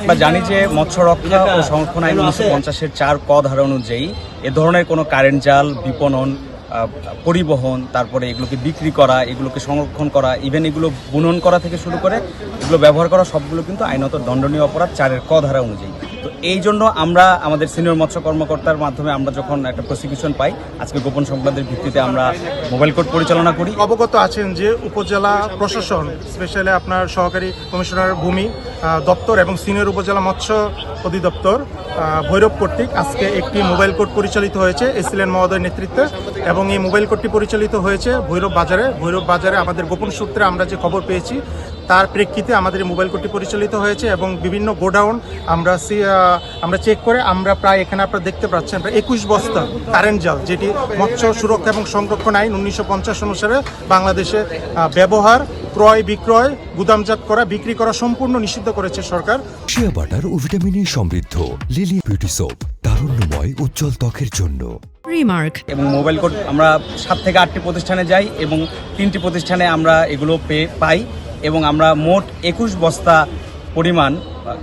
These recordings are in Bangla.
আমরা জানি যে মৎস্য রক্ষা ও সংরক্ষণ আইন উনিশশো পঞ্চাশের চার ক ধারা অনুযায়ী এ ধরনের কোনো কারেন্ট জাল, বিপণন পরিবহন, তারপরে এগুলোকে বিক্রি করা, এগুলোকে সংরক্ষণ করা ইভেন এগুলো বুনন করা থেকে শুরু করে এগুলো ব্যবহার করা সবগুলো কিন্তু আইনত দণ্ডনীয় অপরাধ চারের ক ধারা অনুযায়ী। তো এই জন্য আমরা আমাদের সিনিয়র মৎস্য কর্মকর্তার মাধ্যমে আমরা যখন একটা প্রসিকিউশন পাই, আজকে গোপন সংবাদের ভিত্তিতে আমরা মোবাইল কোর্ট পরিচালনা করি। অবগত আছেন যে উপজেলা প্রশাসন, স্পেশালি আপনার সহকারী কমিশনার ভূমি দপ্তর এবং সিনিয়র উপজেলা মৎস্য অধিদপ্তর ভৈরব কর্তৃক আজকে একটি মোবাইল কোর্ট পরিচালিত হয়েছে এসিলেন মহোদয়ের নেতৃত্বে এবং এই মোবাইল কোর্টটি পরিচালিত হয়েছে ভৈরব বাজারে। ভৈরব বাজারে আমাদের গোপন সূত্রে আমরা যে খবর পেয়েছি তার প্রেক্ষিতে আমাদের এই মোবাইল কোর্টটি পরিচালিত হয়েছে এবং বিভিন্ন গোডাউন আমরা সি- আমরা চেক করে আমরা প্রায় এখানে আপনারা দেখতে পাচ্ছেন প্রায় একুশ বস্তা কারেন্ট জাল যেটি মৎস্য সুরক্ষা এবং সংরক্ষণ আইন উনিশশো পঞ্চাশ অনুসারে বাংলাদেশে ব্যবহার ক্রয় বিক্রয় গুদামজাত করা বিক্রি করা সম্পূর্ণ নিষিদ্ধ করেছে সরকার। শিয়া বাটার ও ভিটামিনে সমৃদ্ধ লিলি বিউটি সোপ তারুণ্যময় উজ্জ্বল ত্বকের জন্য। Remark. এবং মোবাইল কোড আমরা সাত থেকে আটটি প্রতিষ্ঠানে যাই এবং তিনটি প্রতিষ্ঠানে আমরা এগুলো পেয়ে পাই। এবং আমরা মোট একুশ বস্তা পরিমাণ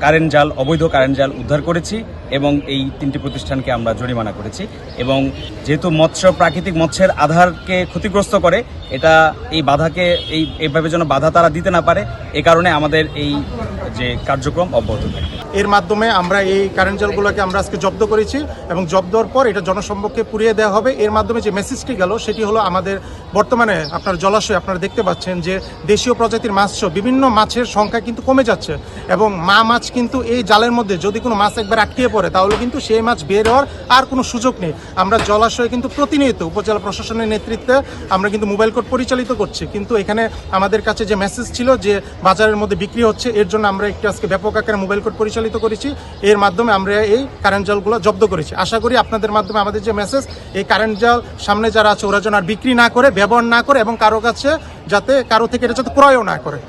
কারেন্ট জাল, অবৈধ কারেন্ট জাল উদ্ধার করেছি এবং এই তিনটি প্রতিষ্ঠানকে আমরা জরিমানা করেছি। এবং যেহেতু মৎস্য, প্রাকৃতিক মৎস্যের আধারকে ক্ষতিগ্রস্ত করে, এটা এই বাধাকে, এই, এইভাবে যেন বাধা তারা দিতে না পারে, এ কারণে আমাদের এই যে কার্যক্রম অব্যাহত থাকে এর মাধ্যমে আমরা এই কারেন্ট জালগুলোকে আমরা আজকে জব্দ করেছি এবং জব্দ দেওয়ার পর এটা জনসম্মুখে পুড়িয়ে দেওয়া হবে। এর মাধ্যমে যে মেসেজটি গেল, সেটি হলো আমাদের বর্তমানে আপনার জলাশয় আপনারা দেখতে পাচ্ছেন যে দেশীয় প্রজাতির মাছ বিভিন্ন মাছের সংখ্যা কিন্তু কমে যাচ্ছে এবং মা মাছ কিন্তু এই জালের মধ্যে যদি কোনো মাছ একবার আটকিয়ে পড়ে, তাহলে কিন্তু সেই মাছ বের হওয়ার আর কোনো সুযোগ নেই। আমরা জলাশয়ে কিন্তু প্রতিনিয়ত উপজেলা প্রশাসনের নেতৃত্বে আমরা কিন্তু মোবাইল কোর্ট পরিচালিত করছি। কিন্তু এখানে আমাদের কাছে যে মেসেজ ছিল যে বাজারের মধ্যে বিক্রি হচ্ছে, এর জন্য আমরা একটু আজকে ব্যাপক আকারে মোবাইল কোর্ট পরিচালিত করেছি। এর মাধ্যমে আমরা এই কারেন্ট জালগুলো জব্দ করেছি। আশা করি আপনাদের মাধ্যমে আমাদের যে মেসেজ এই কারেন্ট জাল সামনে যারা আছে, ওরা যেন আর বিক্রি না করে, ব্যবহার না করে এবং কারও কাছে যাতে, কারও থেকে এটা যাতে ক্রয়ও না করে।